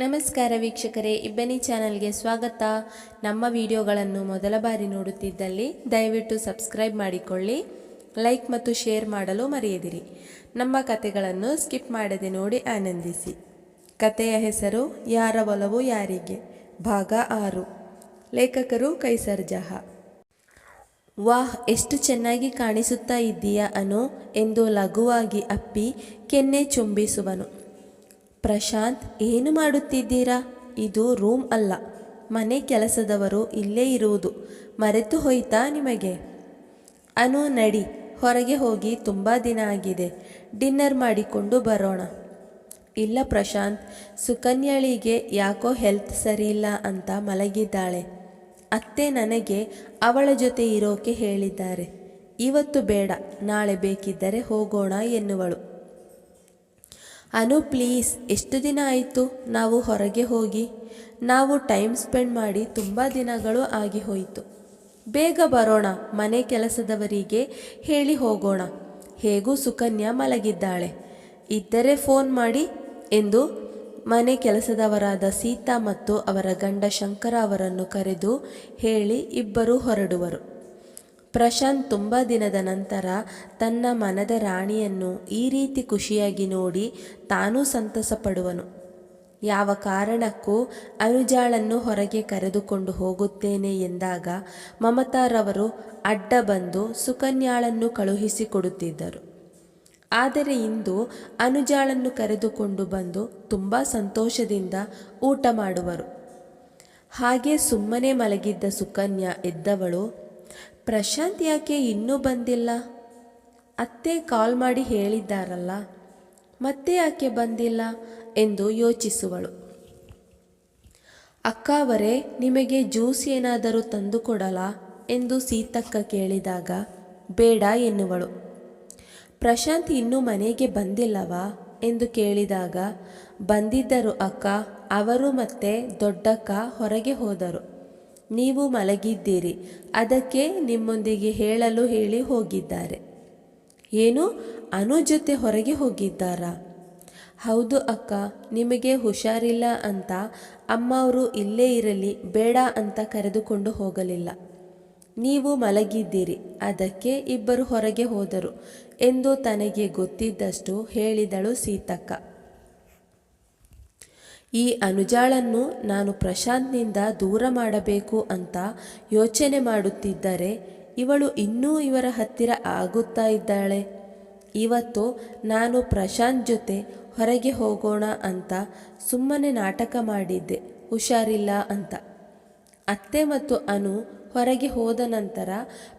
ನಮಸ್ಕಾರ ವೀಕ್ಷಕರೇ, ಇಬ್ಬನಿ ಚಾನಲ್ಗೆ ಸ್ವಾಗತ. ನಮ್ಮ ವಿಡಿಯೋಗಳನ್ನು ಮೊದಲ ಬಾರಿ ನೋಡುತ್ತಿದ್ದಲ್ಲಿ ದಯವಿಟ್ಟು ಸಬ್ಸ್ಕ್ರೈಬ್ ಮಾಡಿಕೊಳ್ಳಿ, ಲೈಕ್ ಮತ್ತು ಶೇರ್ ಮಾಡಲು ಮರೆಯದಿರಿ. ನಮ್ಮ ಕತೆಗಳನ್ನು ಸ್ಕಿಪ್ ಮಾಡದೆ ನೋಡಿ ಆನಂದಿಸಿ. ಕತೆಯ ಹೆಸರು, ಯಾರ ಒಲವು ಯಾರಿಗೆ? ಭಾಗ ಆರು. ಲೇಖಕರು ಕೈಸರ್ ಜಹಾ. ವಾಹ್, ಎಷ್ಟು ಚೆನ್ನಾಗಿ ಕಾಣಿಸುತ್ತಾ ಇದ್ದೀಯಾ ಅನು ಎಂದು ಲಘುವಾಗಿ ಅಪ್ಪಿ ಕೆನ್ನೆ ಚುಂಬಿಸುವನು. ಪ್ರಶಾಂತ್, ಏನು ಮಾಡುತ್ತಿದ್ದೀರಾ? ಇದು ರೂಮ್ ಅಲ್ಲ. ಮನೆ ಕೆಲಸದವರು ಇಲ್ಲೇ ಇರುವುದು. ಮರೆತು ಹೋಯ್ತಾ ನಿಮಗೆ? ಅನು, ನಡಿ. ಹೊರಗೆ ಹೋಗಿ ತುಂಬ ದಿನ ಆಗಿದೆ. ಡಿನ್ನರ್ ಮಾಡಿಕೊಂಡು ಬರೋಣ. ಇಲ್ಲ ಪ್ರಶಾಂತ್. ಸುಕನ್ಯಳಿಗೆ ಯಾಕೋ ಹೆಲ್ತ್ ಸರಿಯಿಲ್ಲ ಅಂತ ಮಲಗಿದ್ದಾಳೆ. ಅತ್ತೆ ನನಗೆ ಅವಳ ಜೊತೆ ಇರೋಕೆ ಹೇಳಿದ್ದಾರೆ. ಇವತ್ತು ಬೇಡ. ನಾಳೆ ಬೇಕಿದ್ದರೆ ಹೋಗೋಣ ಎನ್ನುವಳು. ಅನು ಪ್ಲೀಸ್, ಎಷ್ಟು ದಿನ ಆಯಿತು? ನಾವು ಹೊರಗೆ ಹೋಗಿ. ನಾವು ಟೈಮ್ ಸ್ಪೆಂಡ್ ಮಾಡಿ ತುಂಬ ದಿನಗಳು ಆಗಿ ಹೋಯಿತು. ಬೇಗ ಬರೋಣ, ಮನೆ ಕೆಲಸದವರಿಗೆ ಹೇಳಿ ಹೋಗೋಣ. ಹೇಗೂ ಸುಕನ್ಯಾ ಮಲಗಿದ್ದಾಳೆ. ಇದ್ದರೆ ಫೋನ್ ಮಾಡಿ ಎಂದು ಮನೆ ಕೆಲಸದವರಾದ ಸೀತಾ ಮತ್ತು ಅವರ ಗಂಡ ಶಂಕರ ಅವರನ್ನು ಕರೆದು ಹೇಳಿ ಇಬ್ಬರು ಹೊರಡುವರು. ಪ್ರಶಾಂತ್ ತುಂಬ ದಿನದ ನಂತರ ತನ್ನ ಮನದ ರಾಣಿಯನ್ನು ಈ ರೀತಿ ಖುಷಿಯಾಗಿ ನೋಡಿ ತಾನೂ ಸಂತಸ ಪಡುವನು ಯಾವ ಕಾರಣಕ್ಕೂ ಅನುಜಾಳನ್ನು ಹೊರಗೆ ಕರೆದುಕೊಂಡು ಹೋಗುತ್ತೇನೆ ಎಂದಾಗ ಮಮತಾರವರು ಅಡ್ಡ ಬಂದು ಸುಕನ್ಯಾಳನ್ನು ಕಳುಹಿಸಿಕೊಡುತ್ತಿದ್ದರು ಆದರೆ ಇಂದು ಅನುಜಾಳನ್ನು ಕರೆದುಕೊಂಡು ಬಂದು ತುಂಬ ಸಂತೋಷದಿಂದ ಊಟ ಮಾಡುವರು. ಹಾಗೆ ಸುಮ್ಮನೆ ಮಲಗಿದ್ದ ಸುಕನ್ಯಾ ಎದ್ದವಳು ಪ್ರಶಾಂತ್ ಯಾಕೆ ಇನ್ನೂ ಬಂದಿಲ್ಲ? ಅತ್ತೆ ಕಾಲ್ ಮಾಡಿ ಹೇಳಿದ್ದಾರಲ್ಲ, ಮತ್ತೆ ಯಾಕೆ ಬಂದಿಲ್ಲ ಎಂದು ಯೋಚಿಸುವಳು. ಅಕ್ಕ ಅವರೇ, ನಿಮಗೆ ಜ್ಯೂಸ್ ಏನಾದರೂ ತಂದು ಕೊಡಲಾ ಎಂದು ಸೀತಕ್ಕ ಕೇಳಿದಾಗ, ಬೇಡ ಎನ್ನುವಳು. ಪ್ರಶಾಂತ್ ಇನ್ನೂ ಮನೆಗೆ ಬಂದಿಲ್ಲವಾ ಎಂದು ಕೇಳಿದಾಗ, ಬಂದಿದ್ದರು ಅಕ್ಕ, ಅವರು ಮತ್ತೆ ದೊಡ್ಡಕ್ಕ ಹೊರಗೆ ಹೋದರು. ನೀವು ಮಲಗಿದ್ದೀರಿ. ಅದಕ್ಕೆ ನಿಮ್ಮೊಂದಿಗೆ ಹೇಳಲು ಹೇಳಿ ಹೋಗಿದ್ದಾರೆ. ಏನು? ಅನು ಜೊತೆ ಹೊರಗೆ ಹೋಗಿದ್ದಾರಾ? ಹೌದು ಅಕ್ಕ, ನಿಮಗೆ ಹುಷಾರಿಲ್ಲ ಅಂತ ಅಮ್ಮ ಅವರು ಇಲ್ಲೇ ಇರಲಿ, ಬೇಡ ಅಂತ ಕರೆದುಕೊಂಡು ಹೋಗಲಿಲ್ಲ. ನೀವು ಮಲಗಿದ್ದೀರಿ, ಅದಕ್ಕೆ ಇಬ್ಬರು ಹೊರಗೆ ಹೋದರು ಎಂದು ತನಗೆ ಗೊತ್ತಿದ್ದಷ್ಟು ಹೇಳಿದಳು ಸೀತಕ್ಕ. ಈ ಅನುಜಾಳನ್ನು ನಾನು ಪ್ರಶಾಂತ್ನಿಂದ ದೂರ ಮಾಡಬೇಕು ಅಂತ ಯೋಚನೆ ಮಾಡುತ್ತಿದ್ದರೆ ಇವಳು ಇನ್ನೂ ಇವರ ಹತ್ತಿರ ಆಗುತ್ತಾ ಇದ್ದಾಳೆ. ಇವತ್ತು ನಾನು ಪ್ರಶಾಂತ್ ಜೊತೆ ಹೊರಗೆ ಹೋಗೋಣ ಅಂತ ಸುಮ್ಮನೆ ನಾಟಕ ಮಾಡಿದ್ದೆ. ಹುಷಾರಿಲ್ಲ ಅಂತ. ಅತ್ತೆ ಮತ್ತು ಅನು ಹೊರಗೆ ಹೋದ ನಂತರ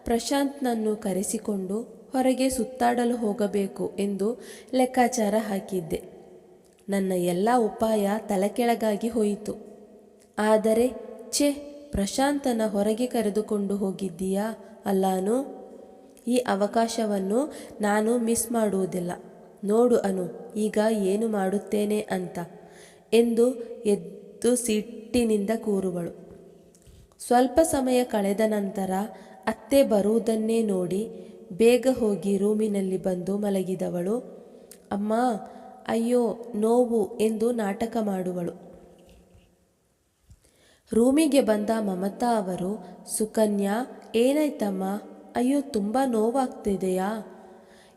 ಪ್ರಶಾಂತ್ನನ್ನು ಕರೆಸಿಕೊಂಡು ಹೊರಗೆ ಸುತ್ತಾಡಲು ಹೋಗಬೇಕು ಎಂದು ಲೆಕ್ಕಾಚಾರ ಹಾಕಿದ್ದೆ. ನನ್ನ ಎಲ್ಲ ಉಪಾಯ ತಲೆಕೆಳಗಾಗಿ ಹೋಯಿತು. ಆದರೆ, ಛೆ, ಪ್ರಶಾಂತನ ಹೊರಗೆ ಕರೆದುಕೊಂಡು ಹೋಗಿದ್ದೀಯಾ ಅಲ್ಲಾನು? ಈ ಅವಕಾಶವನ್ನು ನಾನು ಮಿಸ್ ಮಾಡುವುದಿಲ್ಲ. ನೋಡು ಅನು, ಈಗ ಏನು ಮಾಡುತ್ತೇನೆ ಅಂತ ಎಂದು ಎದ್ದು ಸಿಟ್ಟಿನಿಂದ ಕೂರುವಳು. ಸ್ವಲ್ಪ ಸಮಯ ಕಳೆದ ನಂತರ ಅತ್ತೆ ಬರುವುದನ್ನೇ ನೋಡಿ ಬೇಗ ಹೋಗಿ ರೂಮಿನಲ್ಲಿ ಬಂದು ಮಲಗಿದವಳು. ಅಮ್ಮ ಅಯ್ಯೋ, ನೋವು ಎಂದು ನಾಟಕ ಮಾಡುವಳು. ರೂಮಿಗೆ ಬಂದ ಮಮತಾ ಅವರು, ಸುಕನ್ಯಾ, ಏನಾಯ್ತಮ್ಮ? ಅಯ್ಯೋ, ತುಂಬ ನೋವಾಗ್ತಿದೆಯಾ?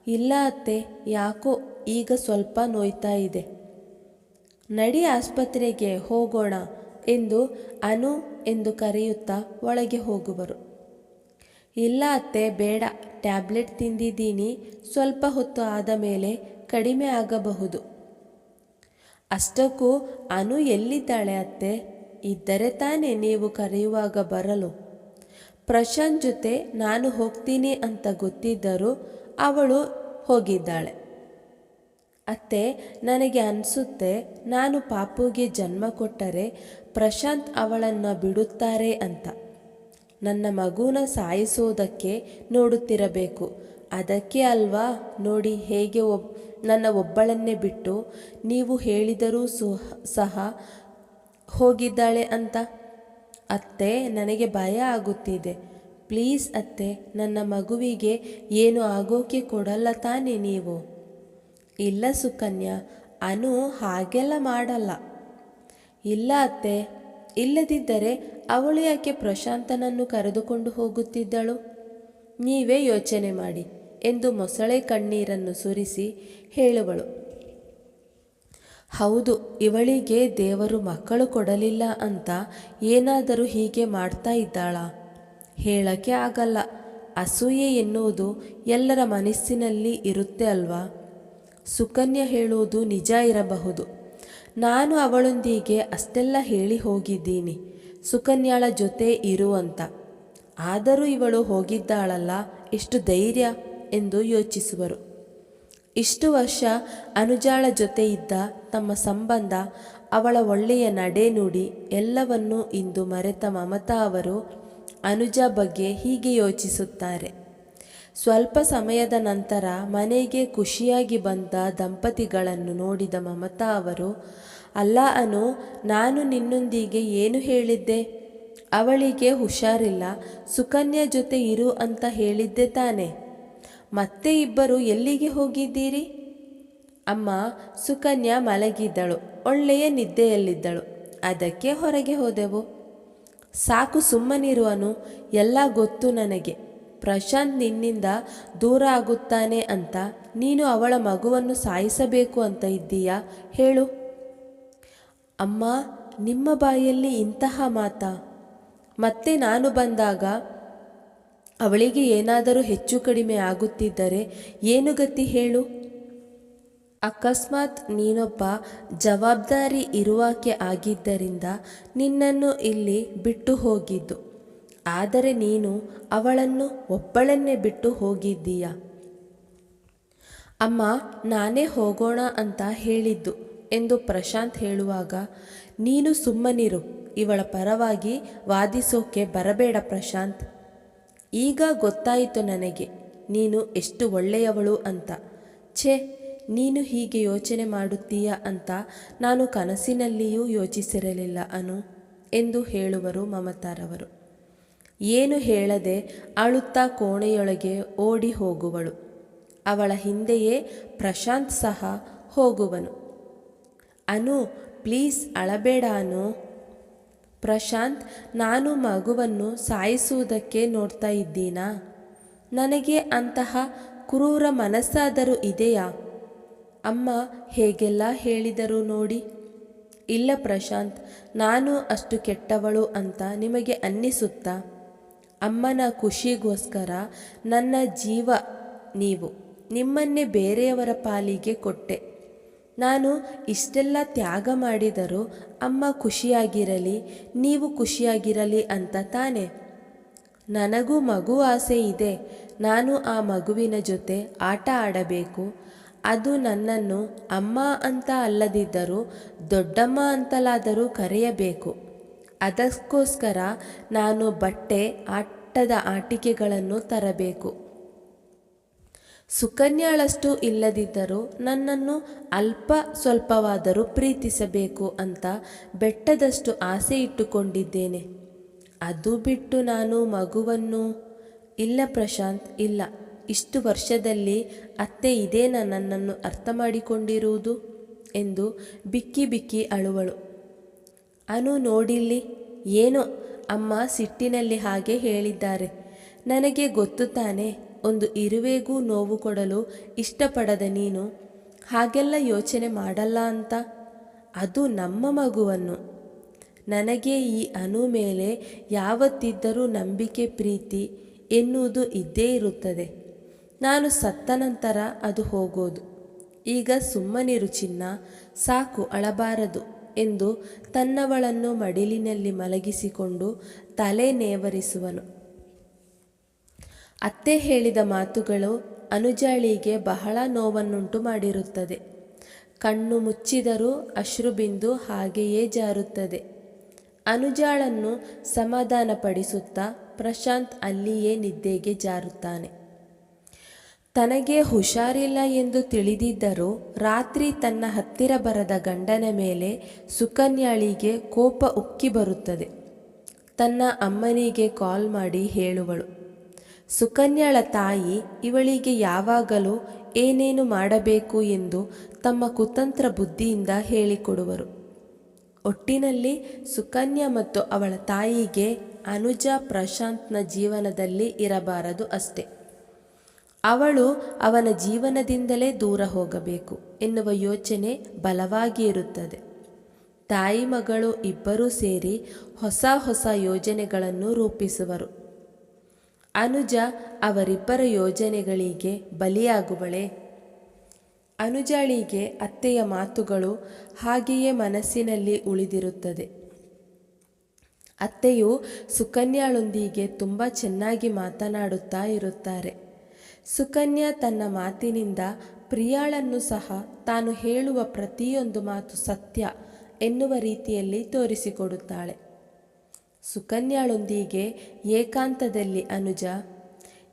ಇಲ್ಲ ಅತ್ತೆ, ಯಾಕೋ ಈಗ ಸ್ವಲ್ಪ ನೋಯ್ತಾ ಇದೆ. ನಡಿ ಆಸ್ಪತ್ರೆಗೆ ಹೋಗೋಣ ಎಂದು ಅನು ಎಂದು ಕರೆಯುತ್ತಾ ಒಳಗೆ ಹೋಗುವರು. ಇಲ್ಲ ಅತ್ತೆ, ಬೇಡ. ಟ್ಯಾಬ್ಲೆಟ್ ತಿಂದಿದ್ದೀನಿ. ಸ್ವಲ್ಪ ಹೊತ್ತು ಆದ ಮೇಲೆ ಕಡಿಮೆ ಆಗಬಹುದು. ಅಷ್ಟಕ್ಕೂ ಅನು ಎಲ್ಲಿದ್ದಾಳೆ ಅತ್ತೆ? ಇದ್ದರೆ ತಾನೇ ನೀವು ಕರೆಯುವಾಗ ಬರಲು. ಪ್ರಶಾಂತ್ ಜೊತೆ ನಾನು ಹೋಗ್ತೀನಿ ಅಂತ ಗೊತ್ತಿದ್ದರೂ ಅವಳು ಹೋಗಿದ್ದಾಳೆ. ಅತ್ತೆ, ನನಗೆ ಅನಿಸುತ್ತೆ ನಾನು ಪಾಪುಗೆ ಜನ್ಮ ಕೊಟ್ಟರೆ ಪ್ರಶಾಂತ್ ಅವಳನ್ನು ಬಿಡುತ್ತಾರೆ ಅಂತ. ನನ್ನ ಮಗುನ ಸಾಯಿಸೋದಕ್ಕೆ ನೋಡುತ್ತಿರಬೇಕು. ಅದಕ್ಕೆ ಅಲ್ವಾ? ನೋಡಿ, ಹೇಗೆ ಒಬ್, ನನ್ನ ಒಬ್ಬಳನ್ನೇ ಬಿಟ್ಟು ನೀವು ಹೇಳಿದರೂ ಸಹ ಹೋಗಿದ್ದಾಳೆ ಅಂತ? ಅತ್ತೆ, ನನಗೆ ಭಯ ಆಗುತ್ತಿದೆ. ಪ್ಲೀಸ್ ಅತ್ತೆ, ನನ್ನ ಮಗುವಿಗೆ ಏನು ಆಗೋಕೆ ಕೊಡಲ್ಲ ತಾನೇ ನೀವು? ಇಲ್ಲ ಸುಕನ್ಯಾ, ಅನು ಹಾಗೆಲ್ಲ ಮಾಡಲ್ಲ. ಇಲ್ಲ ಅತ್ತೆ, ಇಲ್ಲದಿದ್ದರೆ ಅವಳು ಯಾಕೆ ಪ್ರಶಾಂತನನ್ನು ಕರೆದುಕೊಂಡು ಹೋಗುತ್ತಿದ್ದಳು? ನೀವೇ ಯೋಚನೆ ಮಾಡಿ. ಎಂದು ಮೊಸಳೆ ಕಣ್ಣೀರನ್ನು ಸುರಿಸಿ ಹೇಳುವಳು. ಹೌದು, ಇವಳಿಗೆ ದೇವರು ಮಕ್ಕಳು ಕೊಡಲಿಲ್ಲ ಅಂತ ಏನಾದರೂ ಹೀಗೆ ಮಾಡ್ತಾ ಇದ್ದಾಳ? ಹೇಳಕ್ಕೆ ಆಗಲ್ಲ. ಅಸೂಯೆ ಎನ್ನುವುದು ಎಲ್ಲರ ಮನಸ್ಸಿನಲ್ಲಿ ಇರುತ್ತೆ ಅಲ್ವಾ? ಸುಕನ್ಯ ಹೇಳುವುದು ನಿಜ ಇರಬಹುದು. ನಾನು ಅವಳೊಂದಿಗೆ ಅಷ್ಟೆಲ್ಲ ಹೇಳಿ ಹೋಗಿದ್ದೀನಿ. ಸುಕನ್ಯಾಳ ಜೊತೆ ಇರು ಅಂತ. ಆದರೂ ಇವಳು ಹೋಗಿದ್ದಾಳಲ್ಲ. ಎಷ್ಟು ಧೈರ್ಯ. ಎಂದು ಯೋಚಿಸುವರು. ಇಷ್ಟು ವರ್ಷ ಅನುಜಾಳ ಜೊತೆ ಇದ್ದ ತಮ್ಮ ಸಂಬಂಧ ಅವಳ ಒಳ್ಳೆಯ ನಡೆನುಡಿ ಎಲ್ಲವನ್ನೂ ಇಂದು ಮರೆತ ಮಮತಾ ಅವರು ಅನುಜ ಬಗ್ಗೆ ಹೀಗೆ ಯೋಚಿಸುತ್ತಾರೆ. ಸ್ವಲ್ಪ ಸಮಯದ ನಂತರ ಮನೆಗೆ ಖುಷಿಯಾಗಿ ಬಂದ ದಂಪತಿಗಳನ್ನು ನೋಡಿದ ಮಮತಾ ಅವರು, ಅಲ್ಲ ಅನು, ನಾನು ನಿನ್ನೊಂದಿಗೆ ಏನು ಹೇಳಿದ್ದೆ? ಅವಳಿಗೆ ಹುಷಾರಿಲ್ಲ, ಸುಕನ್ಯಾ ಜೊತೆ ಇರು ಅಂತ ಹೇಳಿದ್ದೆ ತಾನೆ. ಮತ್ತೆ ಇಬ್ಬರು ಎಲ್ಲಿಗೆ ಹೋಗಿದ್ದೀರಿ? ಅಮ್ಮ ಸುಕನ್ಯಾ ಮಲಗಿದ್ದಳು, ಒಳ್ಳೆಯ ನಿದ್ದೆಯಲ್ಲಿದ್ದಳು. ಅದಕ್ಕೆ ಹೊರಗೆ ಹೋದೆವು. ಸಾಕು ಸುಮ್ಮನಿರುವನು, ಎಲ್ಲ ಗೊತ್ತು ನನಗೆ. ಪ್ರಶಾಂತ್ ನಿನ್ನಿಂದ ದೂರ ಆಗುತ್ತಾನೆ ಅಂತ, ನೀನು ಅವಳ ಮಗುವನ್ನು ಸಾಯಿಸಬೇಕು ಅಂತ ಇದ್ದೀಯಾ? ಹೇಳು. ಅಮ್ಮ, ನಿಮ್ಮ ಬಾಯಲ್ಲಿ ಇಂತಹ ಮಾತಾ? ಮತ್ತೆ ನಾನು ಬಂದಾಗ ಅವಳಿಗೆ ಏನಾದರೂ ಹೆಚ್ಚು ಕಡಿಮೆ ಆಗುತ್ತಿದ್ದರೆ ಏನು ಗತಿ ಹೇಳು? ಅಕಸ್ಮಾತ್ ನೀನೊಬ್ಬ ಜವಾಬ್ದಾರಿ ಇರುವಾಕೆ ಆಗಿದ್ದರಿಂದ ನಿನ್ನನ್ನು ಇಲ್ಲಿ ಬಿಟ್ಟು ಹೋಗಿದ್ದು. ಆದರೆ ನೀನು ಅವಳನ್ನು ಒಬ್ಬಳನ್ನೇ ಬಿಟ್ಟು ಹೋಗಿದ್ದೀಯ. ಅಮ್ಮ, ನಾನೇ ಹೋಗೋಣ ಅಂತ ಹೇಳಿದ್ದು ಎಂದು ಪ್ರಶಾಂತ್ ಹೇಳುವಾಗ, ನೀನು ಸುಮ್ಮನಿರು, ಇವಳ ಪರವಾಗಿ ವಾದಿಸೋಕೆ ಬರಬೇಡ ಪ್ರಶಾಂತ್. ಈಗ ಗೊತ್ತಾಯಿತು ನನಗೆ, ನೀನು ಎಷ್ಟು ಒಳ್ಳೆಯವಳು ಅಂತ. ಛೇ, ನೀನು ಹೀಗೆ ಯೋಚನೆ ಮಾಡುತ್ತೀಯ ಅಂತ ನಾನು ಕನಸಿನಲ್ಲಿಯೂ ಯೋಚಿಸಿರಲಿಲ್ಲ ಅನು ಎಂದು ಹೇಳುವರು ಮಮತಾರವರು. ಏನು ಹೇಳದೆ ಅಳುತ್ತಾ ಕೋಣೆಯೊಳಗೆ ಓಡಿ ಹೋಗುವಳು. ಅವಳ ಹಿಂದೆಯೇ ಪ್ರಶಾಂತ್ ಸಹ ಹೋಗುವನು. ಅನು, ಪ್ಲೀಸ್ ಅಳಬೇಡ ಅನು. ಪ್ರಶಾಂತ್, ನಾನು ಮಗುವನ್ನು ಸಾಯಿಸುವುದಕ್ಕೆ ನೋಡ್ತಾ ಇದ್ದೀನಾ? ನನಗೆ ಅಂತಹ ಕ್ರೂರ ಮನಸ್ಸಾದರೂ ಇದೆಯಾ? ಅಮ್ಮ ಹೇಗೆಲ್ಲ ಹೇಳಿದರು ನೋಡಿ. ಇಲ್ಲ ಪ್ರಶಾಂತ್, ನಾನು ಅಷ್ಟು ಕೆಟ್ಟವಳು ಅಂತ ನಿಮಗೆ ಅನ್ನಿಸುತ್ತಾ? ಅಮ್ಮನ ಖುಷಿಗೋಸ್ಕರ ನನ್ನ ಜೀವ ನೀವು ನಿಮ್ಮನ್ನೇ ಬೇರೆಯವರ ಪಾಲಿಗೆ ಕೊಟ್ಟೆ. ನಾನು ಇಷ್ಟೆಲ್ಲ ತ್ಯಾಗ ಮಾಡಿದರೂ ಅಮ್ಮ ಖುಷಿಯಾಗಿರಲಿ, ನೀವು ಖುಷಿಯಾಗಿರಲಿ ಅಂತ ತಾನೆ. ನನಗೂ ಮಗು ಆಸೆ ಇದೆ. ನಾನು ಆ ಮಗುವಿನ ಜೊತೆ ಆಟ ಆಡಬೇಕು. ಅದು ನನ್ನನ್ನು ಅಮ್ಮ ಅಂತ ಅಲ್ಲದಿದ್ದರೂ ದೊಡ್ಡಮ್ಮ ಅಂತಲಾದರೂ ಕರೆಯಬೇಕು. ಅದಕ್ಕೋಸ್ಕರ ನಾನು ಬಟ್ಟೆ, ಆಟದ ಆಟಿಕೆಗಳನ್ನು ತರಬೇಕು. ಸುಕನ್ಯಾಳಷ್ಟು ಇಲ್ಲದಿದ್ದರೂ ನನ್ನನ್ನು ಅಲ್ಪ ಸ್ವಲ್ಪವಾದರೂ ಪ್ರೀತಿಸಬೇಕು ಅಂತ ಬೆಟ್ಟದಷ್ಟು ಆಸೆ ಇಟ್ಟುಕೊಂಡಿದ್ದೇನೆ ಅದು ಬಿಟ್ಟು ನಾನು ಮಗುವನ್ನು ಇಲ್ಲ ಪ್ರಶಾಂತ್, ಇಲ್ಲ. ಇಷ್ಟು ವರ್ಷದಲ್ಲಿ ಅತ್ತೆ ಇದೇನ ನನ್ನನ್ನು ಅರ್ಥ ಮಾಡಿಕೊಂಡಿರುವುದು ಎಂದು ಬಿಕ್ಕಿ ಬಿಕ್ಕಿ ಅಳುವಳು. ಅನು ನೋಡಿಲ್ಲಿ, ಏನೋ ಅಮ್ಮ ಸಿಟ್ಟಿನಲ್ಲಿ ಹಾಗೆ ಹೇಳಿದ್ದಾರೆ. ನನಗೆ ಗೊತ್ತು ತಾನೆ ಒಂದು ಇರುವೆಗೂ ನೋವು ಕೊಡಲು ಇಷ್ಟಪಡದ ನೀನು? ಹಾಗೆಲ್ಲ ಯೋಚನೆ ಮಾಡಲ್ಲ ಅಂತ? ಅದು ನಮ್ಮ ಮಗುವನ್ನು. ನನಗೆ ಈ ಅನು ಮೇಲೆ ಯಾವತ್ತಿದ್ದರೂ ನಂಬಿಕೆ, ಪ್ರೀತಿ ಎನ್ನುವುದು ಇದ್ದೇ ಇರುತ್ತದೆ. ನಾನು ಸತ್ತ ನಂತರ ಅದು ಹೋಗೋದು. ಈಗ ಸುಮ್ಮನಿರು ಚಿನ್ನ, ಸಾಕು ಅಳಬಾರದು ಎಂದು ತನ್ನವಳನ್ನು ಮಡಿಲಿನಲ್ಲಿ ಮಲಗಿಸಿಕೊಂಡು ತಲೆ ನೇವರಿಸುವನು. ಅತ್ತೆ ಹೇಳಿದ ಮಾತುಗಳು ಅನುಜಾಳಿಗೆ ಬಹಳ ನೋವನ್ನುಂಟು ಮಾಡಿರುತ್ತದೆ. ಕಣ್ಣು ಮುಚ್ಚಿದರೂ ಅಶ್ರುಬಿಂದು ಹಾಗೆಯೇ ಜಾರುತ್ತದೆ. ಅನುಜಾಳನ್ನು ಸಮಾಧಾನಪಡಿಸುತ್ತಾ ಪ್ರಶಾಂತ್ ಅಲ್ಲಿಯೇ ನಿದ್ದೆಗೆ ಜಾರುತ್ತಾನೆ. ತನಗೆ ಹುಷಾರಿಲ್ಲ ಎಂದು ತಿಳಿದಿದ್ದರೂ ರಾತ್ರಿ ತನ್ನ ಹತ್ತಿರ ಬರದ ಗಂಡನ ಮೇಲೆ ಸುಕನ್ಯಾಳಿಗೆ ಕೋಪ ಉಕ್ಕಿ ಬರುತ್ತದೆ. ತನ್ನ ಅಮ್ಮನಿಗೆ ಕಾಲ್ ಮಾಡಿ ಹೇಳುವಳು. ಸುಕನ್ಯಾಳ ತಾಯಿ, ಇವಳಿಗೆ ಯಾವಾಗಲೂ ಏನೇನು ಮಾಡಬೇಕು ಎಂದು ತಮ್ಮ ಕುತಂತ್ರ ಬುದ್ಧಿಯಿಂದ ಹೇಳಿಕೊಡುವರು. ಒಟ್ಟಿನಲ್ಲಿ ಸುಕನ್ಯಾ ಮತ್ತು ಅವಳ ತಾಯಿಗೆ ಅನುಜ ಪ್ರಶಾಂತ್ನ ಜೀವನದಲ್ಲಿ ಇರಬಾರದು ಅಷ್ಟೆ. ಅವಳು ಅವನ ಜೀವನದಿಂದಲೇ ದೂರ ಹೋಗಬೇಕು ಎನ್ನುವ ಯೋಚನೆ ಬಲವಾಗಿ ಇರುತ್ತದೆ. ತಾಯಿ ಮಗಳು ಇಬ್ಬರೂ ಸೇರಿ ಹೊಸ ಹೊಸ ಯೋಜನೆಗಳನ್ನು ರೂಪಿಸುವರು. ಅನುಜ ಅವರಿಬ್ಬರ ಯೋಜನೆಗಳಿಗೆ ಬಲಿಯಾಗುವಳೆ. ಅನುಜಾಳಿಗೆ ಅತ್ತೆಯ ಮಾತುಗಳು ಹಾಗೆಯೇ ಮನಸ್ಸಿನಲ್ಲಿ ಉಳಿದಿರುತ್ತದೆ. ಅತ್ತೆಯು ಸುಕನ್ಯಾಳೊಂದಿಗೆ ತುಂಬ ಚೆನ್ನಾಗಿ ಮಾತನಾಡುತ್ತಾ ಇರುತ್ತಾರೆ. ಸುಕನ್ಯಾ ತನ್ನ ಮಾತಿನಿಂದ ಪ್ರಿಯಾಳನ್ನು ಸಹ ತಾನು ಹೇಳುವ ಪ್ರತಿಯೊಂದು ಮಾತು ಸತ್ಯ ಎನ್ನುವ ರೀತಿಯಲ್ಲಿ ತೋರಿಸಿಕೊಡುತ್ತಾಳೆ. ಸುಕನ್ಯಾಳೊಂದಿಗೆ ಏಕಾಂತದಲ್ಲಿ ಅನುಜ,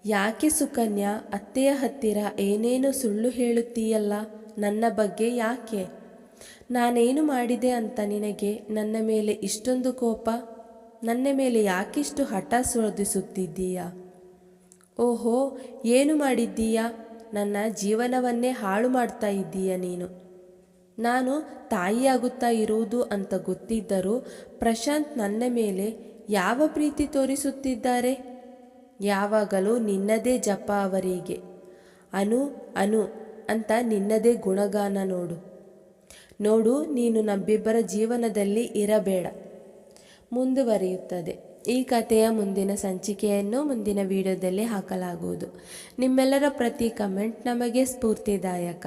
ಯಾಕೆ ಸುಕನ್ಯಾ, ಅತ್ತೆಯ ಹತ್ತಿರ ಏನೇನು ಸುಳ್ಳು ಹೇಳುತ್ತೀಯಲ್ಲ, ನನ್ನ ಬಗ್ಗೆ ಯಾಕೆ? ನಾನೇನು ಮಾಡಿದೆ ಅಂತ ನಿನಗೆ ನನ್ನ ಮೇಲೆ ಇಷ್ಟೊಂದು ಕೋಪ? ನನ್ನ ಮೇಲೆ ಯಾಕಿಷ್ಟು ಹಠ ಶೋಧಿಸುತ್ತಿದ್ದೀಯಾ? ಓಹೋ, ಏನು ಮಾಡಿದ್ದೀಯಾ? ನನ್ನ ಜೀವನವನ್ನೇ ಹಾಳು ಮಾಡ್ತಾ ಇದ್ದೀಯ ನೀನು. ನಾನು ತಾಯಿಯಾಗುತ್ತಾ ಇರುವುದು ಅಂತ ಗೊತ್ತಿದ್ದರೂ ಪ್ರಶಾಂತ್ ನನ್ನ ಮೇಲೆ ಯಾವ ಪ್ರೀತಿ ತೋರಿಸುತ್ತಿದ್ದಾರೆ? ಯಾವಾಗಲೂ ನಿನ್ನದೇ ಜಪ ಅವರಿಗೆ. ಅನು ಅನು ಅಂತ ನಿನ್ನದೇ ಗುಣಗಾನ ನೋಡು. ನೋಡು, ನೀನು ನಮ್ಮಿಬ್ಬರ ಜೀವನದಲ್ಲಿ ಇರಬೇಡ. ಮುಂದುವರಿಯುತ್ತದೆ. ಈ ಕಥೆಯ ಮುಂದಿನ ಸಂಚಿಕೆಯನ್ನು ಮುಂದಿನ ವಿಡಿಯೋದಲ್ಲಿ ಹಾಕಲಾಗುವುದು. ನಿಮ್ಮೆಲ್ಲರ ಪ್ರತಿ ಕಮೆಂಟ್ ನಮಗೆ ಸ್ಫೂರ್ತಿದಾಯಕ.